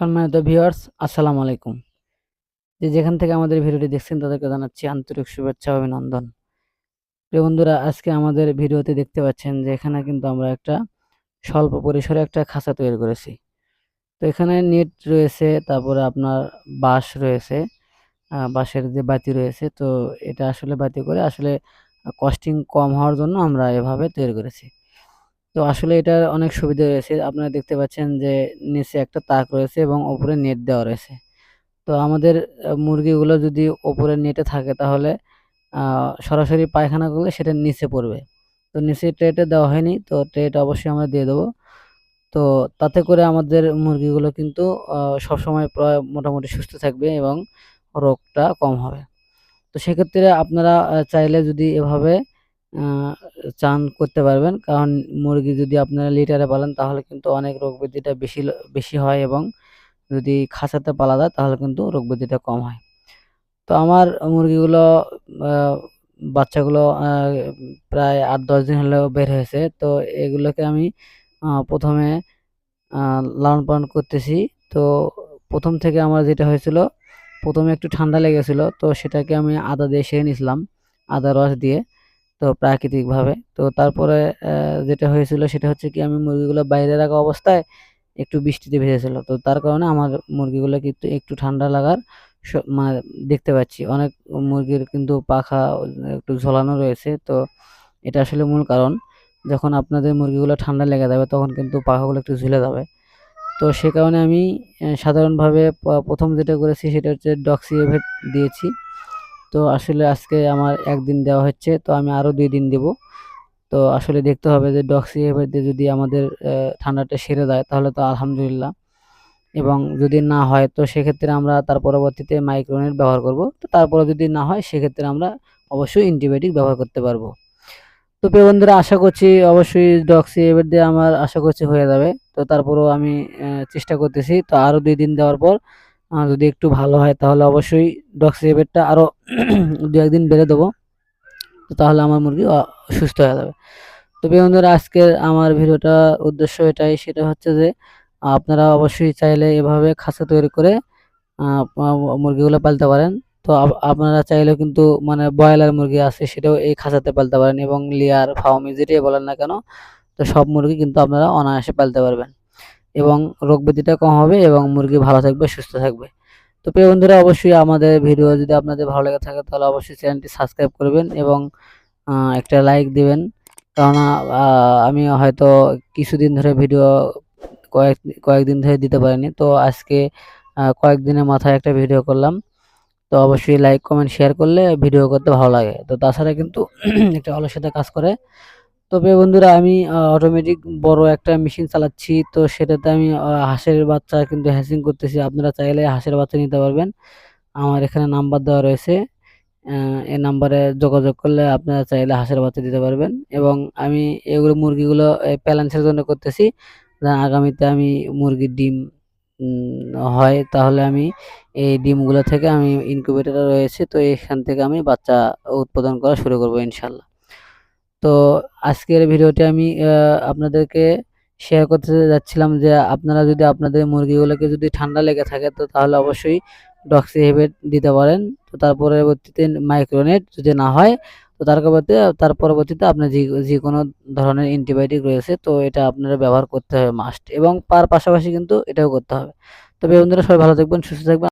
সম্মানিত ভিউয়ার্স, আসসালামু আলাইকুম। যে যেখান থেকে আমাদের ভিডিওটি দেখছেন, তাদেরকে জানাচ্ছি আন্তরিক শুভেচ্ছা অভিনন্দন। প্রিয় বন্ধুরা, আজকে আমাদের ভিডিওতে দেখতে পাচ্ছেন যে এখানে কিন্তু আমরা একটা স্বল্প পরিসরে একটা খাঁচা তৈরি করেছি। তো এখানে নেট রয়েছে, তারপরে আপনার বাঁশ রয়েছে বাঁশের যে বাতি রয়েছে, তো এটা আসলে বাতি করে আসলে কস্টিং কম হওয়ার জন্য আমরা এভাবে তৈরি করেছি। তো আসলে এটার অনেক সুবিধা রয়েছে। আপনারা দেখতে পাচ্ছেন যে নিচে একটা তাক রয়েছে এবং ওপরে নেট দেওয়া রয়েছে। তো আমাদের মুরগিগুলো যদি ওপরে নেটে থাকে তাহলে সরাসরি পায়খানা করলে সেটা নিচে পড়বে। তো নিচে ট্রেটে দেওয়া হয়নি, তো ট্রেট অবশ্যই আমরা দিয়ে দেবো। তো তাতে করে আমাদের মুরগিগুলো কিন্তু সবসময় প্রায় মোটামুটি সুস্থ থাকবে এবং রোগটা কম হবে। তো সেক্ষেত্রে আপনারা চাইলে যদি এভাবে চান করতে পারবেন। কারণ মুরগি যদি আপনারা লিটারে পালেন, তাহলে কিন্তু অনেক রোগ ব্যাধিটা বেশি বেশি হয় এবং যদি খাঁচাতে পালা যায়, তাহলে কিন্তু রোগ ব্যাধিটা কম হয়। তো আমার মুরগিগুলো বাচ্চাগুলো প্রায় আট, দশ দিন হলেও বের হয়েছে। তো এগুলোকে আমি প্রথমে লালন পালন করতেছি। তো প্রথম থেকে আমার যেটা হয়েছিল, প্রথমে একটু ঠান্ডা লেগেছিল। তো সেটাকে আমি আদা দিয়ে সেরে নিয়েছিলাম, আদা রস দিয়ে। তো প্রাকৃতিকভাবে। তো তারপরে যেটা হয়েছিল সেটা হচ্ছে কি, আমি মুরগিগুলো বাইরে রাখা অবস্থায় একটু বৃষ্টিতে ভেজেছিল। তো তার কারণে আমার মুরগিগুলো কিন্তু একটু ঠান্ডা লাগার মানে দেখতে পাচ্ছি। অনেক মুরগির কিন্তু পাখা একটু ঝোলানো রয়েছে। তো এটা আসলে মূল কারণ। যখন আপনাদের মুরগিগুলো ঠান্ডা লেগে যাবে, তখন কিন্তু পাখাগুলো একটু ঝুলে যাবে। তো সে কারণে আমি সাধারণভাবে প্রথম যেটা করেছি সেটা হচ্ছে ডক্সিএভেট দিয়েছি। তো আসলে আজকে আমার একদিন দেওয়া হচ্ছে, তো আমি আরও দুই দিন দেব। তো আসলে দেখতে হবে যে ডক্সিএভেট দিয়ে যদি আমাদের ঠান্ডাটা সেরে যায় তাহলে তো আলহামদুলিল্লাহ। এবং যদি না হয় তো সেক্ষেত্রে আমরা তার পরবর্তীতে মাইক্রোনেট ব্যবহার করব। তো তারপরে যদি না হয় সেক্ষেত্রে আমরা অবশ্যই অ্যান্টিবায়োটিক ব্যবহার করতে পারব। তো প্রিয় বন্ধুরা, আশা করছি অবশ্যই ডক্সি এবার দিয়ে আমার আশা করছি হয়ে যাবে। তো তারপরেও আমি চেষ্টা করতেছি। তো আরও দুই দিন দেওয়ার পর যদি একটু ভালো হয় তাহলে অবশ্যই ডক্সি এবারটা আরও দু একদিন বেড়ে দেবো। তো তাহলে আমার মুরগি সুস্থ হয়ে যাবে। তো বন্ধুরা, আজকের আমার ভিডিওটা উদ্দেশ্য এটাই, সেটা হচ্ছে যে, আপনারা অবশ্যই চাইলে এভাবে খাঁচা তৈরি করে মুরগিগুলো পালতে পারেন। তো আপনারা চাইলেও কিন্তু মানে ব্রয়লার মুরগি আছে, সেটাও এই খাঁচাতে পালতে পারেন এবং লেয়ার ফার্মি যেটাই বলেন না কেন, তো সব মুরগি কিন্তু আপনারা অনায়াসে পালতে পারবেন। এবং রোগ ব্যাধিটা কম হবে এবং মুরগি ভালো থাকবে, সুস্থ থাকবে। তো প্রিয় বন্ধুরা, অবশ্যই আমাদের ভিডিও যদি আপনাদের ভালো লেগে থাকে, তাহলে অবশ্যই চ্যানেলটি সাবস্ক্রাইব করবেন এবং একটা লাইক দিবেন। কেননা আমি হয়তো কিছুদিন ধরে ভিডিও কয়েক, কয়েকদিন ধরে দিতে পারিনি। তো আজকে কয়েকদিনের মাথায় একটা ভিডিও করলাম। তো অবশ্যই লাইক, কমেন্ট, শেয়ার করলে ভিডিও করতে ভালো লাগে। তো তাছাড়া কিন্তু একটা অলসতা কাজ করে। তবে বন্ধুরা আমি অটোমেটিক বড় একটা মেশিন চালাচ্ছি, তো সেটাতে আমি হাঁসের বাচ্চা কিন্তু হ্যাচিং করতেছি। আপনারা চাইলে হাঁসের বাচ্চা নিতে পারবেন। আমার এখানে নাম্বার দেওয়া রয়েছে। এই নাম্বারে যোগাযোগ করলে আপনারা চাইলে হাঁসের বাচ্চা দিতে পারবেন। এবং আমি এগুলো, মুরগিগুলো প্যালেন্সের জন্য করতেছি। আগামীতে আমি মুরগির ডিম হয়, তাহলে আমি এই ডিমগুলো থেকে আমি ইনকিউবেটর রয়েছে। তো এখান থেকে আমি বাচ্চা উৎপাদন করা শুরু করব ইনশাল্লাহ। তো আজকের ভিডিওটি আমি আপনাদেরকে শেয়ার করতে যাচ্ছিলাম যে আপনারা যদি আপনাদের মুরগিগুলোকে যদি ঠান্ডা লেগে থাকে, তো তাহলে অবশ্যই ডক্সিহেবেট দিতে পারেন। তো তার পরবর্তীতে মাইক্রোনেট যদি না হয়, তো তার পরবর্তীতে তার পরবর্তীতে আপনার যে যে কোনো ধরনের অ্যান্টিবায়োটিক রয়েছে, তো এটা আপনারা ব্যবহার করতে হবে মাস্ট এবং তার পাশাপাশি কিন্তু এটাও করতে হবে। তবে বন্ধুরা, সবাই ভালো থাকবেন, সুস্থ থাকবেন।